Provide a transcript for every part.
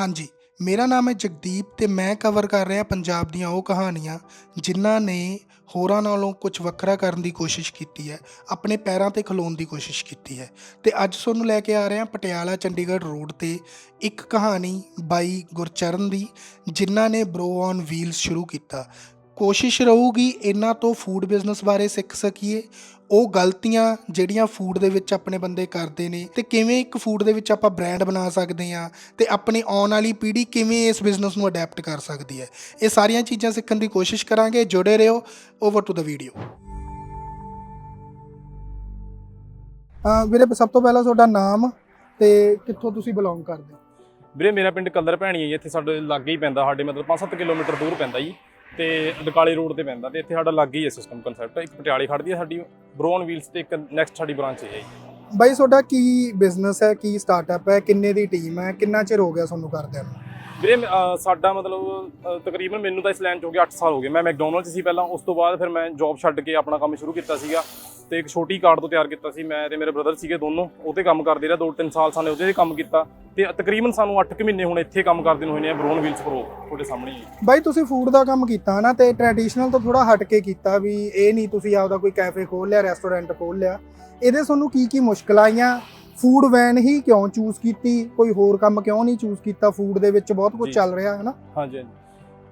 ਹਾਂਜੀ, ਮੇਰਾ ਨਾਮ ਹੈ ਜਗਦੀਪ ਤੇ ਮੈਂ ਕਵਰ ਕਰ ਰਿਹਾ ਪੰਜਾਬ ਦੀਆਂ ਉਹ ਕਹਾਣੀਆਂ ਜਿਨ੍ਹਾਂ ਨੇ ਹੋਰਾਂ ਨਾਲੋਂ ਕੁਝ ਵੱਖਰਾ ਕਰਨ ਦੀ ਕੋਸ਼ਿਸ਼ ਕੀਤੀ ਹੈ, ਆਪਣੇ ਪੈਰਾਂ ਤੇ ਖਲੋਣ ਦੀ ਕੋਸ਼ਿਸ਼ ਕੀਤੀ ਹੈ। ਤੇ ਅੱਜ ਤੁਹਾਨੂੰ ਲੈ ਕੇ ਆ ਰਹੇ ਹਾਂ ਪਟਿਆਲਾ ਚੰਡੀਗੜ੍ਹ ਰੋਡ ਤੇ ਇੱਕ ਕਹਾਣੀ ਬਾਈ ਗੁਰਚਰਨ ਦੀ, ਜਿਨ੍ਹਾਂ ਨੇ ਬ੍ਰੋ ਔਨ ਵੀਲਸ ਸ਼ੁਰੂ ਕੀਤਾ। ਕੋਸ਼ਿਸ਼ ਰਹੂਗੀ ਇਹਨਾਂ ਤੋਂ ਫੂਡ ਬਿਜ਼ਨਸ ਬਾਰੇ ਸਿੱਖ ਸਕੀਏ। ਉਹ ਗਲਤੀਆਂ ਜਿਹੜੀਆਂ ਫੂਡ ਦੇ ਵਿੱਚ ਆਪਣੇ ਬੰਦੇ ਕਰਦੇ ਨੇ ਤੇ ਕਿਵੇਂ ਇੱਕ ਫੂਡ ਦੇ ਵਿੱਚ ਆਪਾਂ ਬ੍ਰਾਂਡ ਬਣਾ ਸਕਦੇ ਆ ਤੇ ਆਪਣੀ ਆਉਣ ਵਾਲੀ ਪੀੜ੍ਹੀ ਕਿਵੇਂ ਇਸ ਬਿਜ਼ਨਸ ਨੂੰ ਅਡਾਪਟ ਕਰ ਸਕਦੀ ਹੈ। ਇਹ ਸਾਰੀਆਂ ਚੀਜ਼ਾਂ ਸਿੱਖਣ ਦੀ ਕੋਸ਼ਿਸ਼ ਕਰਾਂਗੇ, ਜੁੜੇ ਰਹੋ। ਓਵਰ ਟੂ ਦਾ ਵੀਡੀਓ ਵੀਰੇ, ਸਭ ਤੋਂ ਪਹਿਲਾਂ ਤੁਹਾਡਾ ਨਾਮ ਤੇ ਕਿੱਥੋਂ ਤੁਸੀਂ ਬਿਲੋਂਗ ਕਰਦੇ ਹੋ? ਵੀਰੇ, ਮੇਰਾ ਪਿੰਡ ਕਲਰ ਭੈਣੀ ਹੈ ਜੀ, ਇੱਥੇ ਸਾਡੇ ਲਾਗੇ ਹੀ ਪੈਂਦਾ, ਸਾਡੇ ਮਤਲਬ 5-7 ਕਿਲੋਮੀਟਰ ਦੂਰ ਪੈਂਦਾ ਜੀ। ਤੇ ਡਕਾਲੇ ਰੋਡ ਤੇ ਪੈਂਦਾ ਤੇ ਇੱਥੇ ਸਾਡਾ ਲਾਗੇ ਹੀ ਹੈ ਸਿਸਟਮ ਕਨਸੈਪਟ ਇੱਕ ਪਟਿਆਲੇ ਖੜਦੀ ਹੈ ਸਾਡੀ ਬਰੋਨ ਵੀਲਸ ਤੇ ਇੱਕ ਨੈਕਸਟ ਸਾਡੀ ਬ੍ਰਾਂਚ ਹੈ ਜੀ। ਬਾਈ ਤੁਹਾਡਾ ਕੀ ਬਿਜ਼ਨਸ ਹੈ ਕੀ ਸਟਾਰਟਅਪ ਹੈ ਕਿੰਨੇ ਦੀ ਟੀਮ ਹੈ ਕਿੰਨਾ ਚਿਰ ਹੋ ਗਿਆ ਤੁਹਾਨੂੰ ਕਰਦਿਆਂ ਨੂੰ? ਵੀਰੇ ਸਾਡਾ ਮਤਲਬ ਤਕਰੀਬਨ ਮੈਨੂੰ ਤਾਂ ਇਸ ਲਾਈਨ 'ਚ ਹੋ ਗਿਆ 8 ਸਾਲ ਹੋ ਗਏ। ਮੈਂ ਮੈਕਡੋਨਲਡ 'ਚ ਸੀ ਪਹਿਲਾਂ ਉਸ ਤੋਂ ਬਾਅਦ ਫਿਰ ਮੈਂ ਜੌਬ ਛੱਡ ਕੇ ਆਪਣਾ ਕੰਮ ਸ਼ੁਰੂ ਕੀਤਾ ਸੀਗਾ ਤੇ ਇੱਕ ਛੋਟੀ ਕਾਰਡ ਤੋਂ ਤਿਆਰ ਕੀਤਾ ਸੀ। ਮੈਂ ਤੇ ਮੇਰੇ ਬ੍ਰਦਰ ਸੀਗੇ ਦੋਨੋਂ ਉਹ ਤੇ ਕੰਮ ਕਰਦੇ ਰਹੇ 2-3 ਸਾਲ ਸਾਨੇ ਉਹਦੇ ਤੇ ਕੰਮ ਕੀਤਾ। ਤੇ ਤਕਰੀਬਨ ਸਾਨੂੰ 8 ਕੁ ਮਹੀਨੇ ਹੁਣ ਇੱਥੇ ਕੰਮ ਕਰਦੇ ਨੂੰ ਹੋਏ ਨੇ ਬਰੋਨ ਵੀਲਸ ਪ੍ਰੋ ਤੁਹਾਡੇ ਸਾਹਮਣੇ ਹੀ। ਬਾਈ ਤੁਸੀਂ ਫੂਡ ਦਾ ਕੰਮ ਕੀਤਾ ਨਾ ਤੇ ਟ੍ਰੈਡੀਸ਼ਨਲ ਤੋਂ ਥੋੜਾ ਹਟ ਕੇ ਕੀਤਾ ਵੀ ਇਹ ਨਹੀਂ ਤੁਸੀਂ ਆਪਦਾ ਕੋਈ ਕੈਫੇ ਖੋਲ ਲਿਆ ਰੈਸਟੋਰੈਂਟ ਖੋਲ ਲਿਆ। ਇਹਦੇ ਤੁਹਾਨੂੰ ਕੀ ਕੀ ਮੁਸ਼ਕਲਾਂ ਆਈਆਂ? ਫੂਡ ਵੈਨ ਹੀ ਕਿਉਂ ਚੂਜ਼ ਕੀਤੀ? ਕੋਈ ਹੋਰ ਕੰਮ ਕਿਉਂ ਨਹੀਂ ਚੂਜ਼ ਕੀਤਾ? ਫੂਡ ਦੇ ਵਿੱਚ ਬਹੁਤ ਕੁਝ। ਚੱਲ ਰਿਹਾ ਹੈ ਨਾ ਹਾਂਜੀ ਹਾਂਜੀ।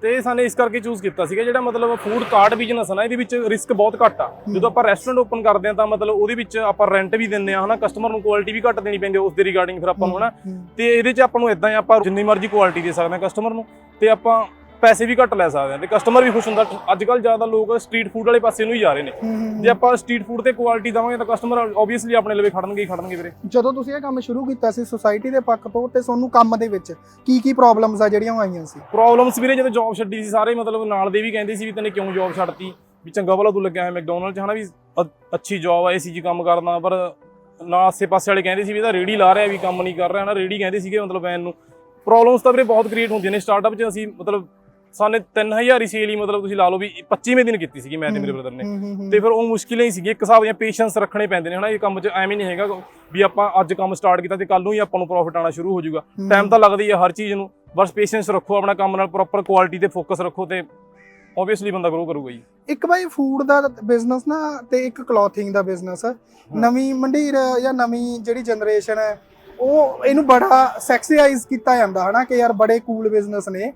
ਤੇ ਸਾਨੇ ਇਸ ਕਰਕੇ ਚੂਜ਼ ਕੀਤਾ ਸੀਗਾ ਜਿਹੜਾ ਮਤਲਬ ਫੂਡ ਕਾਰਟ ਬਿਜ਼ਨਸ ਹੈ ਨਾ ਇਹਦੇ ਵਿੱਚ ਰਿਸਕ ਬਹੁਤ ਘੱਟ ਆ। ਜਦੋਂ ਆਪਾਂ ਰੈਸਟੋਰੈਂਟ ਓਪਨ ਕਰਦੇ ਆ ਤਾਂ ਮਤਲਬ ਉਹਦੇ ਵਿੱਚ ਆਪਾਂ ਰੈਂਟ ਵੀ ਦਿੰਦੇ ਆ ਹਨਾ ਕਸਟਮਰ ਨੂੰ ਕੁਆਲਿਟੀ ਵੀ ਘੱਟ ਦੇਣੀ ਪੈਂਦੀ ਉਸ ਦੇ ਰਿਗਾਰਡਿੰਗ ਫਿਰ ਆਪਾਂ ਨੂੰ ਹਨਾ। ਹੂੰ, ਤੇ ਇਹਦੇ 'ਚ ਆਪਾਂ ਨੂੰ ਇਦਾਂ ਆ ਆਪਾਂ ਜਿੰਨੀ ਮਰਜ਼ੀ ਕੁਆਲਿਟੀ ਦੇ ਸਕਦੇ ਆ ਕਸਟਮਰ ਨੂੰ ਤੇ ਆਪਾਂ ਪੈਸੇ ਵੀ ਘੱਟ ਲੈ ਸਕਦੇ ਆ ਤੇ ਕਸਟਮਰ ਵੀ ਖੁਸ਼ ਹੁੰਦਾ। ਅੱਜ ਕੱਲ ਜ਼ਿਆਦਾ ਲੋਕ ਸਟਰੀਟ ਫੂਡ ਵਾਲੇ ਪਾਸੇ ਨੂੰ ਹੀ ਜਾ ਰਹੇ ਨੇ। ਜੇ ਆਪਾਂ ਸਟਰੀਟ ਫੂਡ ਤੇ ਕੁਆਲਿਟੀ ਦਵਾਂਗੇ ਤਾਂ ਕਸਟਮਰ ਆਬਵੀਅਸਲੀ ਆਪਣੇ ਲਵੇ ਖੜਨਗੇ ਹੀ ਖੜਨਗੇ ਵੀਰੇ। ਜਦੋਂ ਤੁਸੀਂ ਇਹ ਕੰਮ ਸ਼ੁਰੂ ਕੀਤਾ ਸੀ ਸੁਸਾਇਟੀ ਦੇ ਪੱਖ ਤੋਂ ਤੇ ਤੁਹਾਨੂੰ ਕੰਮ ਦੇ ਵਿੱਚ ਕੀ ਕੀ ਪ੍ਰੋਬਲਮਸ ਆ ਜਿਹੜੀਆਂ ਆਈਆਂ ਸੀ? ਪ੍ਰੋਬਲਮਸ ਵੀਰੇ ਜਦੋਂ ਜੌਬ ਛੱਡੀ ਸੀ ਸਾਰੇ ਮਤਲਬ ਨਾਲ ਦੇ ਵੀ ਕਹਿੰਦੇ ਸੀ ਵੀ ਤੈਨੇ ਕਿਉਂ ਜੌਬ ਛੱਡਤੀ? ਵੀ ਚੰਗਾ ਭਲਾ ਤੂੰ ਲੱਗਿਆ ਹੈ ਮੈਕਡੋਨਲਡ ਚ ਹਨਾ ਵੀ ਅੱਛੀ ਜੌਬ ਆ ਏਸੀ ਚ ਕੰਮ ਕਰਨਾ ਪਰ ਨਾ ਆਸੇ ਪਾਸੇ ਵਾਲੇ ਕਹਿੰਦੇ ਸੀ ਵੀ ਇਹਦਾ ਰੇੜੀ ਲਾ ਰਿਹਾ ਵੀ ਕੰਮ ਨਹੀਂ ਕਰ ਰਿਹਾ ਨਾ ਰੇੜੀ ਕਹਿੰਦੇ ਸੀਗੇ ਮਤਲਬ ਵੈਨ ਨੂੰ। ਪ੍ਰੋਬਲਮਸ ਤਾਂ ਵੀਰੇ ਬਹੁਤ ਕ੍ਰੀਏਟ ਹੁੰਦੀਆਂ ਨੇ ਸਟਾਰਟਅਪ ਚ ਅਸੀਂ ਮਤਲਬ ਸਾਨੇ 3000 ਹੀ ਸੇਲ ਹੀ ਮਤਲਬ ਤੁਸੀਂ ਲਾ ਲਓ ਵੀ 25ਵੇਂ ਦਿਨ ਕੀਤੀ ਸੀਗੀ ਮੈਂ ਤੇ ਮੇਰੇ ਬ੍ਰਦਰ ਨੇ। ਤੇ ਫਿਰ ਉਹ ਮੁਸ਼ਕਿਲਾਂ ਹੀ ਸੀਗੀ ਇੱਕ ਹਿਸਾਬ ਦੀਆਂ ਪੇਸ਼ੈਂਸ ਰੱਖਣੇ ਪੈਂਦੇ ਨੇ ਹਨਾ? ਇਹ ਕੰਮ 'ਚ ਐਵੇਂ ਨਹੀਂ ਹੈਗਾ ਵੀ ਆਪਾਂ ਅੱਜ ਕੰਮ ਸਟਾਰਟ ਕੀਤਾ ਤੇ ਕੱਲ ਨੂੰ ਹੀ ਆਪਾਂ ਨੂੰ ਪ੍ਰੋਫਿਟ ਆਉਣਾ ਸ਼ੁਰੂ ਹੋ ਜਾਊਗਾ। ਟਾਈਮ ਤਾਂ ਲੱਗਦਾ ਹੀ ਹੈ ਹਰ ਚੀਜ਼ ਨੂੰ ਬਸ ਪੇਸ਼ੈਂਸ ਰੱਖੋ ਆਪਣਾ ਕੰਮ ਨਾਲ ਪ੍ਰੋਪਰ ਕੁਆਲਿਟੀ ਤੇ ਫੋਕਸ ਰੱਖੋ ਤੇ ਆਬਵੀਅਸਲੀ ਬੰਦਾ ਗਰੋ ਕਰੂਗਾ ਜੀ। ਇੱਕ ਬਾਈ ਫੂਡ ਦਾ ਬਿਜ਼ਨਸ ਨਾ ਤੇ ਇੱਕ ਕਲੋਥਿੰਗ ਦਾ ਬਿਜ਼ਨਸ ਨਵੀਂ ਮੰਡੀਰ ਜਾਂ ਨਵੀਂ ਜਿਹੜੀ ਜਨਰੇਸ਼ਨ ਹੈ ਉਹ ਇਹਨੂੰ ਬੜਾ ਸੈਕਸੀਆਈਜ਼ ਕੀਤਾ ਜਾਂਦਾ ਹਨਾ ਕਿ ਯਾਰ ਬੜੇ ਕੂਲ ਬਿਜ਼ਨਸ ਨੇ।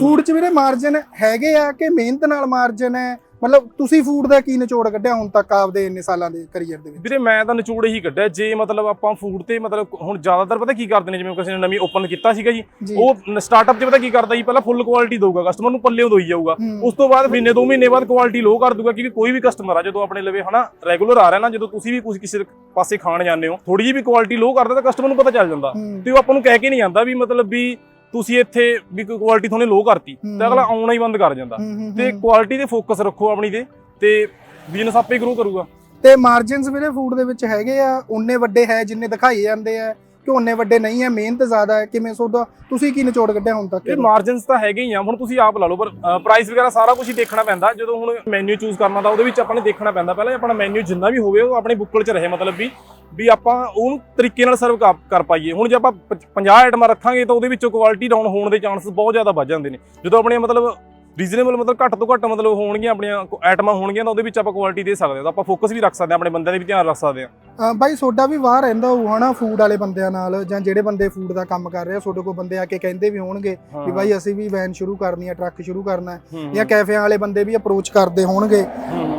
ਫੂਡ 'ਚ ਵੀਰੇ ਮਾਰਜਨ ਹੈਗੇ ਆ ਕਿ ਮਿਹਨਤ ਨਾਲ ਮਾਰਜਨ ਹੈ? ਮਤਲਬ ਤੁਸੀਂ ਫੂਡ ਦਾ ਕੀ ਨਿਚੋੜ ਕੱਢਿਆ ਹੁਣ ਤੱਕ ਆਪਦੇ ਇੰਨੇ ਸਾਲਾਂ ਦੇ ਕੈਰੀਅਰ ਦੇ ਵਿੱਚ ਵੀਰੇ ਮੈਂ ਤਾਂ ਨਿਚੋੜ ਹੀ ਕੱਢਿਆ ਜੇ ਮਤਲਬ ਆਪਾਂ ਫੂਡ ਤੇ ਮਤਲਬ ਹੁਣ ਜ਼ਿਆਦਾਤਰ ਪਤਾ ਕੀ ਕਰਦੇ ਨੇ ਜਿਵੇਂ ਕਿਸੇ ਨੇ ਨਵੀਂ ਓਪਨ ਕੀਤਾ ਸੀਗਾ ਜੀ ਉਹ ਸਟਾਰਟਅਪ 'ਚ ਪਤਾ ਕੀ ਕਰਦਾ ਜੀ ਪਹਿਲਾਂ ਫੁੱਲ ਕੁਆਲਿਟੀ ਦਊਗਾ ਕਸਟਮਰ ਨੂੰ ਪੱਲਿਓਂ ਦੋਈ ਜਾਊਗਾ। ਉਸ ਤੋਂ ਬਾਅਦ ਮਹੀਨੇ ਦੋ ਮਹੀਨੇ ਬਾਅਦ ਕੁਆਲਿਟੀ ਲੋ ਕਰ ਦੂਗਾ ਕਿਉਂਕਿ ਕੋਈ ਵੀ ਕਸਟਮਰ ਆ ਜਦੋਂ ਆਪਣੇ ਲਵੇ ਹਨਾ ਰੈਗੂਲਰ ਆ ਰਿਹਾ ਨਾ ਜਦੋਂ ਤੁਸੀਂ ਵੀ ਕੁਝ ਕਿਸੇ ਪਾਸੇ ਖਾਣ ਜਾਂਦੇ ਹੋ ਥੋੜੀ ਜਿਹੀ ਵੀ ਕੁਆਲਿਟੀ ਲੋ ਕਰਦਾ ਤਾਂ ਕਸਟਮਰ ਨੂੰ ਪਤਾ ਚੱਲ ਜਾਂਦਾ। ਤੇ ਉਹ ਆਪਾਂ ਨੂੰ ਕਹਿ ਕੇ ਨਹੀਂ ਜਾਂਦਾ ਵੀ ਮਤਲਬ ਵੀ ਤੁਸੀਂ ਇੱਥੇ ਵੀ ਕੋਈ ਕੁਆਲਿਟੀ ਤੁਹਾਨੂੰ ਲੋ ਕਰਤੀ। ਤੇ ਅਗਲਾ ਆਉਣਾ ਹੀ ਬੰਦ ਕਰ ਜਾਂਦਾ ਤੇ। ਕੁਆਲਿਟੀ ਤੇ ਫੋਕਸ ਰੱਖੋ ਆਪਣੀ ਤੇ ਤੇ ਬਿਜ਼ਨਸ ਆਪੇ ਗਰੋ ਕਰੂਗਾ ਤੇ ਮਾਰਜਨਸ ਵੀਰੇ ਫੂਡ ਦੇ ਵਿੱਚ ਹੈਗੇ ਆ ਉਨੇ ਵੱਡੇ ਹੈ ਜਿੰਨੇ ਦਿਖਾਈ ਜਾਂਦੇ ਆ ਕਿ ਵੱਡੇ ਨਹੀਂ ਹੈ ਮਿਹਨਤ ਜ਼ਿਆਦਾ ਹੈ ਕਿਵੇਂ ਸੋਦਾ ਤੁਸੀਂ ਕੀ ਨਿਚੋੜ ਕੱਢਿਆ ਹੁਣ ਤੱਕ ਇਹ ਮਾਰਜਨਸ ਤਾਂ ਹੈਗੇ ਹੀ ਆ ਹੁਣ ਤੁਸੀਂ ਆਪ ਲਾ ਲਓ ਪਰ ਪ੍ਰਾਈਸ ਵਗੈਰਾ ਸਾਰਾ ਕੁਝ ਹੀ ਦੇਖਣਾ ਪੈਂਦਾ ਜਦੋਂ ਹੁਣ ਮੈਨੂ ਚੂਜ਼ ਕਰਨਾ ਤਾਂ ਉਹਦੇ ਵਿੱਚ ਆਪਾਂ ਨੇ ਦੇਖਣਾ ਪੈਂਦਾ ਪਹਿਲਾਂ ਆਪਣਾ ਮੈਨੂ ਜਿੰਨਾ ਵੀ ਹੋਵੇ ਉਹ ਆਪਣੇ ਬੁੱਕਲ 'ਚ ਰਹੇ ਮਤਲਬ ਵੀ ਵੀ ਆਪਾਂ ਉਹਨੂੰ ਤਰੀਕੇ ਨਾਲ ਸਰਵ ਕਰ ਪਾਈਏ। ਹੁਣ ਜੇ ਆਪਾਂ 50 ਆਈਟਮਾਂ ਰੱਖਾਂਗੇ ਤਾਂ ਉਹਦੇ ਵਿੱਚੋਂ ਕੁਆਲਿਟੀ ਡਾਊਨ ਹੋਣ ਦੇ ਚਾਂਸਸ ਬਹੁਤ ਜ਼ਿਆਦਾ ਵੱਧ ਜਾਂਦੇ ਨੇ। ਜਦੋਂ ਆਪਣੇ ਮਤਲਬ ਰੀਜ਼ਨੇਬਲ ਮਤਲਬ ਘੱਟ ਤੋਂ ਘੱਟ ਮਤਲਬ ਹੋਣਗੀਆਂ, ਆਪਣੀਆਂ ਆਈਟਮਾਂ ਹੋਣਗੀਆਂ ਤਾਂ ਉਹਦੇ ਵਿੱਚ ਆਪਾਂ ਕੁਆਲਿਟੀ ਦੇ ਸਕਦੇ ਹਾਂ। ਤਾਂ ਆਪਾਂ ਫੋਕਸ ਵੀ ਰੱਖ ਸਕਦੇ ਹਾਂ, ਆਪਣੇ ਬੰਦਿਆਂ ਦੇ ਵੀ ਧਿਆਨ ਰੱਖ ਸਕਦੇ ਹਾਂ। ਬਾਈ ਸੋਡਾ ਵੀ ਬਾਹਰ ਰਹਿੰਦਾ ਹੋਊ ਹਨਾ ਫੂਡ ਵਾਲੇ ਬੰਦਿਆਂ ਨਾਲ ਜਾਂ ਜਿਹੜੇ ਬੰਦੇ ਫੂਡ ਦਾ ਕੰਮ ਕਰ ਰਹੇ ਆ ਤੁਹਾਡੇ ਕੋਲ ਬੰਦੇ ਆ ਕੇ ਕਹਿੰਦੇ ਵੀ ਹੋਣਗੇ ਵੀ ਬਾਈ ਅਸੀਂ ਵੀ ਵੈਨ ਸ਼ੁਰੂ ਕਰਨੀ ਆ ਟਰੱਕ ਸ਼ੁਰੂ ਕਰਨਾ ਜਾਂ ਕੈਫਿਆਂ ਵਾਲੇ ਬੰਦੇ ਵੀ ਅਪਰੋਚ ਕਰਦੇ ਹੋਣਗੇ।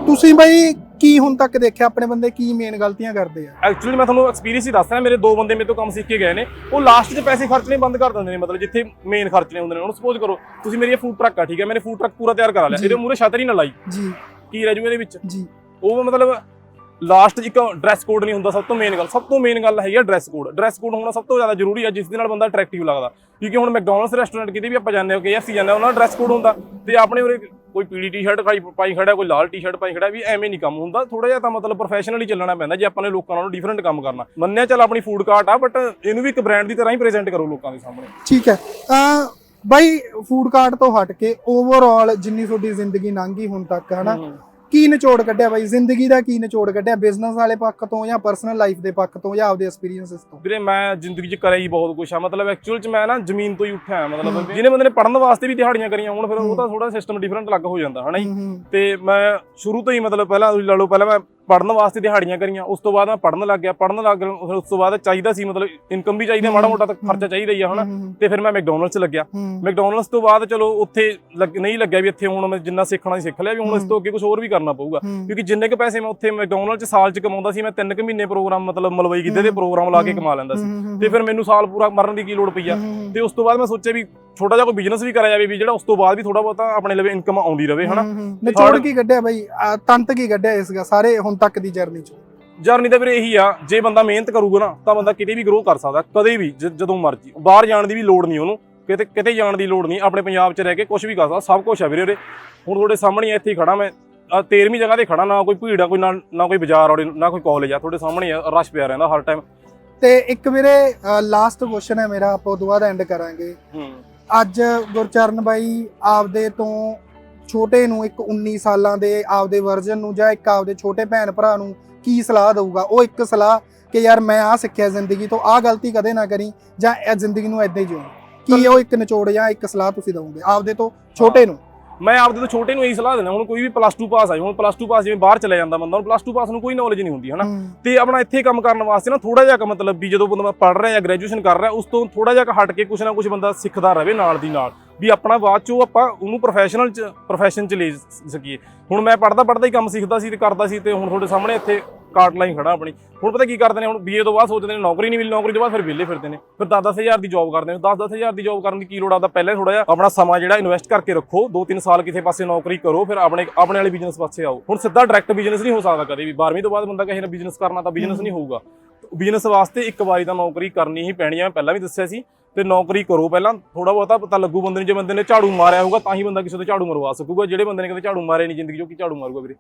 ਤੁਸੀਂ ਬਾਈ ਕੀ ਹੁਣ ਤੱਕ ਦੇਖਿਆ ਆਪਣੇ ਬੰਦੇ ਕੀ ਮੇਨ ਗਲਤੀਆਂ ਕਰਦੇ ਆ? ਐਕਚੁਅਲੀ ਮੈਂ ਤੁਹਾਨੂੰ ਐਕਸਪੀਰੀਅੰਸ ਹੀ ਦੱਸ ਰਿਹਾ ਮੇਰੇ ਦੋ ਬੰਦੇ ਮੇਰੇ ਤੋਂ ਕੰਮ ਸਿੱਖ ਕੇ ਗਏ ਨੇ। ਉਹ ਲਾਸਟ 'ਚ ਪੈਸੇ ਖਰਚਣੇ ਬੰਦ ਕਰ ਦਿੰਦੇ ਨੇ ਮਤਲਬ ਜਿੱਥੇ ਮੇਨ ਖਰਚਣੇ ਹੁੰਦੇ ਨੇ। ਹੁਣ ਸਪੋਜ਼ ਕਰੋ ਤੁਸੀਂ ਮੇਰੀ ਫੂਡ ਟਰੱਕ ਆ ਠੀਕ ਹੈ? ਮੈਨੇ ਫੂਡ ਟਰੱਕ ਪੂਰਾ ਤਿਆਰ ਕਰਾ ਲਿਆ। ਇਹਦੇ ਮੂਰੇ ਛਤਰੀ ਨਾ ਲਾਈ। ਜੀ। ਕੀ ਰਹਿ ਜੂ ਇਹਦੇ ਵਿੱਚ? ਜੀ। ਉਹ ਮਤਲਬ ਲਾਸਟ ਇੱਕ ਡਰੈਸ ਕੋਡ ਨਹੀਂ ਹੁੰਦਾ ਸਭ ਤੋਂ ਮੇਨ ਗੱਲ। ਸਭ ਤੋਂ ਮੇਨ ਗੱਲ ਹੈਗੀ ਆ ਡਰੈਸ ਕੋਡ ਡਰੈਸ ਕੋਡ ਹੋਣਾ ਸਭ ਤੋਂ ਜ਼ਿਆਦਾ ਜ਼ਰੂਰੀ ਆ ਜਿਸ ਦੇ ਨਾਲ ਬੰਦਾ ਅਟਰੈਕਟਿਵ ਲੱਗਦਾ। ਕਿਉਂਕਿ ਹੁਣ ਮੈਕਡੋਨਲਡਸ ਰੈਸਟੋਰੈਂਟ ਕਿਤੇ ਵੀ ਆਪਾਂ ਜਾਂਦੇ ਹਾਂ KFC ਜਾਂਦੇ ਹਾਂ ਉਹਨਾਂ ਦਾ ਡਰੈਸ ਕੋਡ ਹੁੰਦਾ। ਤੇ ਆਪਣੇ ਉਰੇ ਕੋਈ ਪੀਲੀ ਟੀ-ਸ਼ਰਟ ਪਾਈ ਖੜਾ ਕੋਈ ਲਾਲ ਟੀ-ਸ਼ਰਟ ਪਾਈ ਖੜਾ ਵੀ ਐਵੇਂ ਨਹੀਂ ਕੰਮ ਹੁੰਦਾ। ਥੋੜਾ ਜਿਹਾ ਤਾਂ ਮਤਲਬ ਪ੍ਰੋਫੈਸ਼ਨਲੀ ਚੱਲਣਾ ਪੈਂਦਾ ਜੇ ਆਪਾਂ ਨੇ ਲੋਕਾਂ ਨਾਲੋਂ ਡਿਫਰੈਂਟ ਕੰਮ ਕਰਨਾ। ਮੰਨਿਆ ਚੱਲ ਆਪਣੀ ਫੂਡ ਕਾਰਟ ਆ ਬਟ ਇਹਨੂੰ ਵੀ ਇੱਕ ਬ੍ਰਾਂਡ ਦੀ ਤਰ੍ਹਾਂ ਹੀ ਪ੍ਰੈਜ਼ੈਂਟ ਕਰੋ ਲੋਕਾਂ ਦੇ ਸਾਹਮਣੇ। ਠੀਕ ਹੈ। ਬਾਈ ਫੂਡ ਕਾਰਟ ਤੋਂ ਹਟ ਕੇ ਓਵਰਆਲ ਜਿੰਨੀ ਤੁਹਾਡੀ ਜ਼ਿੰਦਗੀ ਲੰਘੀ ਹੁਣ ਤੱਕ ਹਨਾ? ਕੀ ਨਿਚੋੜ ਕੱਢਿਆ ਬਾਈ? ਜ਼ਿੰਦਗੀ ਦਾ ਕੀ ਨਿਚੋੜ ਕੱਢਿਆ? ਬਿਜ਼ਨਸ ਵਾਲੇ ਪੱਖ ਤੋਂ ਜਾਂ ਪਰਸਨਲ ਲਾਈਫ ਦੇ ਪੱਖ ਤੋਂ ਜਾਂ ਆਪਦੇ ਐਕਸਪੀਰੀਅੰਸਸ ਤੋਂ? ਵੀਰੇ ਮੈਂ ਜ਼ਿੰਦਗੀ 'ਚ ਕਰਿਆ ਹੀ ਬਹੁਤ ਕੁਝ ਆ। ਮਤਲਬ ਐਕਚੁਅਲ 'ਚ ਮੈਂ ਨਾ ਜ਼ਮੀਨ ਤੋਂ ਹੀ ਉੱਠਿਆ। ਮਤਲਬ ਜਿਹਨੇ ਬੰਦੇ ਨੇ ਪੜਨ ਵਾਸਤੇ ਵੀ ਦਿਹਾੜੀਆਂ ਕਰੀਆਂ ਹੁਣ ਫਿਰ ਉਹ ਤਾਂ ਥੋੜਾ ਸਿਸਟਮ ਡਿਫਰੈਂਟ ਲੱਗ ਹੋ ਜਾਂਦਾ ਹਨਾ ਜੀ? ਤੇ ਮੈਂ ਸ਼ੁਰੂ ਤੋਂ ਹੀ ਮਤਲਬ ਪਹਿਲਾਂ ਤੁਸੀਂ ਲਾ ਲਓ ਪਹਿਲਾਂ ਮੈਂ ਪੜਨ ਵਾਸਤੇ ਦਿਹਾੜੀਆਂ ਕਰੀਆਂ ਉਸ ਤੋਂ ਬਾਅਦ ਮੈਂ ਪੜਨ ਲੱਗ ਗਿਆ ਪੜਨ ਲੱਗ ਗਿਆ ਫਿਰ ਉਸ ਤੋਂ ਬਾਅਦ ਚਾਹੀਦਾ ਸੀ ਮਤਲਬ ਇਨਕਮ ਵੀ ਚਾਹੀਦੀ ਮਾੜਾ ਮੋਟਾ ਤਾਂ। ਖਰਚਾ ਚਾਹੀਦਾ ਹੀ ਆ ਹਨਾ? ਤੇ ਫਿਰ ਮੈਂ ਮੈਕਡੋਨਲਡਸ 'ਚ ਲੱਗਿਆ। ਮੈਕਡੋਨਲਡਸ ਤੋਂ ਬਾਅਦ ਚਲੋ ਉੱਥੇ ਨਹੀਂ ਲੱਗਿਆ ਵੀ ਇੱਥੇ ਹੁਣ ਮੈਂ ਜਿੰਨਾ ਸਿੱਖਣਾ ਸੀ ਸਿੱਖ ਲਿਆ ਵੀ ਹੁਣ ਇਸ ਤੋਂ ਅੱਗੇ ਕੁਝ ਹੋਰ ਵੀ ਕਰਨਾ ਪਊਗਾ। ਕਿਉਂਕਿ ਜਿੰਨੇ ਕੁ ਪੈਸੇ ਮੈਂ ਉੱਥੇ ਮੈਕਡੋਨਲਡ 'ਚ ਸਾਲ 'ਚ ਕਮਾਉਂਦਾ ਸੀ ਮੈਂ ਤਿੰਨ ਕੁ ਮਹੀਨੇ ਪ੍ਰੋਗਰਾਮ ਮਤਲਬ ਮਲਵਈ ਕਿਤੇ ਦੇ। ਪ੍ਰੋਗਰਾਮ ਲਾ ਕੇ। ਕਮਾ ਲੈਂਦਾ ਸੀ। ਤੇ ਫਿਰ ਮੈਨੂੰ ਸਾਲ ਪੂਰਾ ਮਰਨ ਦੀ ਕੀ ਲੋੜ ਪਈ ਆ? ਤੇ ਉਸ ਤੋਂ ਬਾਅਦ ਮੈਂ ਸੋਚਿਆ ਵੀ ਛੋਟਾ ਜਿਹਾ ਕੋਈ ਬਿਜ਼ਨਸ ਵੀ ਕਰਿਆ ਜਾਵੇ ਵੀ ਜਿਹੜਾ ਉਸ ਤੋਂ ਬਾਅਦ ਵੀ ਥੋੜਾ ਬਹੁਤਾ ਆਪਣੇ ਲਈ ਇਨਕਮ ਆਉਂਦੀ ਰਵੇ ਹਨਾ। ਨਿਚੋੜ ਕੀ ਕੱਢਿਆ ਬਾਈ? ਤੰਤ ਕੀ ਕੱਢਿਆ ਇਸਗਾ ਸਾਰੇ ਹੁਣ ਤੱਕ ਦੀ ਜਰਨੀ ਚੋਂ? ਜਰਨੀ ਤਾਂ ਵੀਰੇ ਇਹੀ ਆ ਜੇ ਬੰਦਾ ਮਿਹਨਤ ਕਰੂਗਾ ਨਾ ਤਾਂ ਬੰਦਾ ਕਿਤੇ ਵੀ ਗਰੋ ਕਰ ਸਕਦਾ ਕਦੇ ਵੀ ਜਦੋਂ ਮਰਜ਼ੀ। ਬਾਹਰ ਜਾਣ ਦੀ ਵੀ ਲੋੜ ਨਹੀਂ ਉਹਨੂੰ ਕਿਤੇ ਕਿਤੇ ਜਾਣ ਦੀ ਲੋੜ ਨਹੀਂ ਆਪਣੇ ਪੰਜਾਬ 'ਚ ਰਹਿ ਕੇ ਕੁਝ ਵੀ ਕਰ ਸਕਦਾ ਸਭ ਕੁਝ ਆ ਵੀਰੇ ਉਰੇ ਹੁਣ ਤੁਹਾਡੇ ਸਾਹਮਣੇ ਇੱਥੇ ਹੀ ਖੜਾ ਮੈਂ ਆਹ 13ਵੀਂ ਜਗ੍ਹਾ ਤੇ ਖੜਾ ਨਾ ਕੋਈ ਭੀੜ ਆ ਕੋਈ ਨਾ ਕੋਈ ਬਾਜ਼ਾਰ ਆ ਨਾ ਕੋਈ ਕਾਲਜ ਆ ਤੁਹਾਡੇ ਸਾਹਮਣੇ ਆ ਰਸ਼ ਪਿਆ ਰਹਿੰਦਾ ਹਰ ਟਾਈਮ ਤੇ ਇੱਕ ਵੀਰੇ ਲਾਸਟ ਕੁਐਸਚਨ ਹੈ ਮੇਰਾ ਆਪਾਂ ਉਦੋਂ ਬਾਅਦ ਐਂਡ ਕਰਾਂਗੇ। ਅੱਜ ਗੁਰਚਰਨ ਬਾਈ ਆਪਦੇ ਤੋਂ ਛੋਟੇ ਨੂੰ ਇੱਕ 19 ਸਾਲਾਂ ਦੇ ਆਪਦੇ ਵਰਜ਼ਨ ਨੂੰ ਜਾਂ ਇੱਕ ਆਪਦੇ ਛੋਟੇ ਭੈਣ ਭਰਾ ਨੂੰ ਕੀ ਸਲਾਹ ਦਊਗਾ? ਉਹ ਇੱਕ ਸਲਾਹ ਕਿ ਯਾਰ ਮੈਂ ਆ ਸਿੱਖਿਆ ਜ਼ਿੰਦਗੀ ਤੋਂ ਆ ਗਲਤੀ ਕਦੇ ਨਾ ਕਰੀ ਜਾਂ ਇਹ ਜ਼ਿੰਦਗੀ ਨੂੰ ਐਦਾਂ ਹੀ ਜਿਉਂ। ਕੀ ਉਹ ਇੱਕ ਨਿਚੋੜ ਜਾਂ ਇੱਕ ਸਲਾਹ ਤੁਸੀਂ ਦਵੋਗੇ ਆਪਦੇ ਤੋਂ ਛੋਟੇ ਨੂੰ? ਮੈਂ ਆਪਦੇ ਤੋਂ ਛੋਟੇ ਨੂੰ ਇਹੀ ਸਲਾਹ ਦਿੰਦਾ ਹੁਣ ਕੋਈ ਵੀ ਪਲੱਸ 2 ਪਾਸ ਆ ਹੁਣ ਪਲੱਸ 2 ਪਾਸ ਜਿਵੇਂ ਬਾਹਰ ਚਲੇ ਜਾਂਦਾ ਬੰਦਾ ਹੁਣ ਪਲੱਸ 2 ਪਾਸ ਨੂੰ ਕੋਈ ਨੌਲੇਜ ਨਹੀਂ ਹੁੰਦੀ ਹਨਾ? ਤੇ ਆਪਣਾ ਇੱਥੇ ਕੰਮ ਕਰਨ ਵਾਸਤੇ ਨਾ ਥੋੜਾ ਜਿਹਾ ਮਤਲਬ ਵੀ ਜਦੋਂ ਬੰਦਾ ਪੜ ਰਿਹਾ ਜਾਂ ਗ੍ਰੈਜੂਏਸ਼ਨ ਕਰ ਰਿਹਾ ਉਸ ਤੋਂ ਥੋੜਾ ਜਿਹਾ ਹਟ ਕੇ ਕੁਛ ਨਾ ਕੁਛ ਬੰਦਾ ਸਿੱਖਦਾ ਰਵੇ ਨਾਲ ਦੀ ਨਾਲ। ਵੀ ਆਪਣਾ ਬਾਅਦ ਚੋਂ ਆਪਾਂ ਉਹਨੂੰ ਪ੍ਰੋਫੈਸ਼ਨਲ ਚ ਪ੍ਰੋਫੈਸ਼ਨ ਚ ਲੈ ਸਕੀਏ। ਹੁਣ ਮੈਂ ਪੜਦਾ ਪੜਦਾ ਹੀ ਕੰਮ ਸਿੱਖਦਾ ਸੀ ਤੇ ਕਰਦਾ ਸੀ ਤੇ ਹੁਣ ਤੁਹਾਡੇ ਸਾਹਮਣੇ ਇੱਥੇ ਕਾਰਟ ਲਾਈਨ ਖੜਾ ਆਪਣੀ। ਹੁਣ ਪਤਾ ਕੀ ਕਰਦੇ ਨੇ ਹੁਣ ਬੀਏ ਤੋਂ ਬਾਅਦ ਸੋਚਦੇ ਨੇ ਨੌਕਰੀ ਨਹੀਂ ਮਿਲੀ ਨੌਕਰੀ ਤੋਂ ਬਾਅਦ ਫਿਰ ਵਿਹਲੇ ਫਿਰਦੇ ਨੇ। ਫਿਰ 10-10000 ਦੀ ਜੌਬ ਕਰਦੇ ਨੇ। 10-10000 ਦੀ ਜੌਬ ਕਰਨ ਦੀ ਕੀ ਲੋੜ ਆਦਾ ਪਹਿਲੇ ਥੋੜਾ ਜਿਹਾ ਆਪਣਾ ਸਮਾਂ ਜਿਹੜਾ ਇਨਵੈਸਟ ਕਰਕੇ ਰੱਖੋ। 2-3 ਸਾਲ ਕਿਸੇ ਪਾਸੇ ਨੌਕਰੀ ਕਰੋ ਫਿਰ ਆਪਣੇ ਆਪਣੇ ਵਾਲੇ ਬਿਜ਼ਨਸ ਪਾਸੇ ਆਓ। ਹੁਣ ਸਿੱਧਾ ਡਾਇਰੈਕਟ ਬਿਜ਼ਨਸ ਨਹੀਂ ਹੋ ਸਕਦਾ ਕਦੇ ਵੀ। 12ਵੀਂ ਤੋਂ ਬਾਅਦ ਬੰਦਾ ਕਹੇ ਨਾ ਬਿਜ਼ਨਸ ਕਰਨਾ ਤਾਂ ਬਿਜ਼ਨਸ ਨਹੀਂ ਹੋਊਗਾ। ਬਿਜ਼ਨਸ ਵਾਸਤੇ ਇੱਕ ਵਾਰੀ ਤਾਂ ਨੌਕਰੀ ਕਰਨੀ ਹੀ ਪੈਣੀ ਆ। ਮੈਂ ਪਹਿਲਾਂ ਵੀ ਦੱਸਿਆ ਸੀ ਤੇ ਨੌਕਰੀ ਕਰੋ ਪਹਿਲਾਂ ਥੋੜਾ ਬਹੁਤਾ ਪਤਾ ਲੱਗੂ ਬੰਦੇ ਨੂੰ, ਜੇ ਬੰਦੇ ਨੇ ਝਾੜੂ ਮਾਰਿਆ ਹੋਊਗਾ, ਤਾਂ ਹੀ ਬੰਦਾ ਕਿਸੇ ਤੋਂ ਝਾੜੂ ਮਰਵਾ ਸਕੂਗਾ। ਜਿਹੜੇ ਬੰਦੇ ਨੇ ਕਦੇ ਝਾੜੂ ਮਾਰੇ ਨਹੀਂ ਜ਼ਿੰਦਗੀ 'ਚ, ਉਹ ਕੀ ਝਾੜੂ ਮਾਰੂਗਾ ਵੀਰੇ?